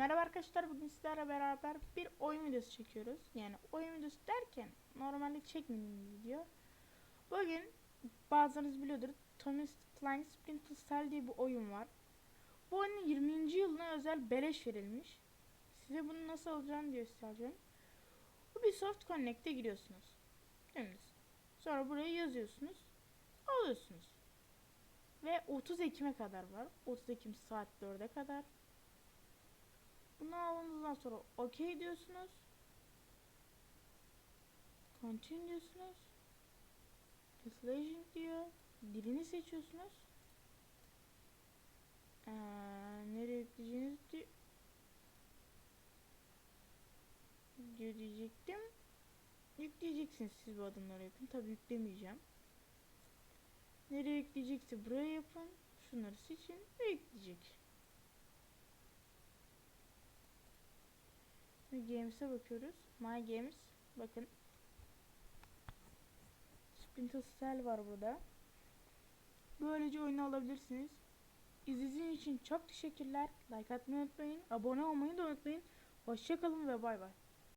Merhaba arkadaşlar bugün sizlerle beraber bir oyun videosu çekiyoruz. Yani oyun videosu derken normalde çekmediğim video. Bugün bazılarınız biliyordur Thomas Flying Splinter Cell diye bir oyun var. Bu oyunun 20. yılına özel beleş verilmiş. Size bunu nasıl alacağını göstereceğim. Ubisoft Connect'e giriyorsunuz. Dümdüz. Sonra buraya yazıyorsunuz. Alıyorsunuz. Ve 30 Ekim'e kadar var. 30 Ekim saat 4'e kadar. Bunu aldığınızdan sonra OK diyorsunuz. Continue diyorsunuz. Installation diyor. Dilini seçiyorsunuz. Ee, nereye yükleyeceğiniz di diyor diyecektim. Yükleyeceksiniz siz bu adımları yapın. Tabi yüklemeyeceğim. Nereye yükleyecekse buraya yapın. Şunları seçin ve yükleyecek. Games'e bakıyoruz. My Games. Bakın. Splinter Cell var burada. Böylece oyunu alabilirsiniz. İzlediğiniz için çok teşekkürler. Like atmayı unutmayın. Abone olmayı da unutmayın. Hoşçakalın ve bay bay.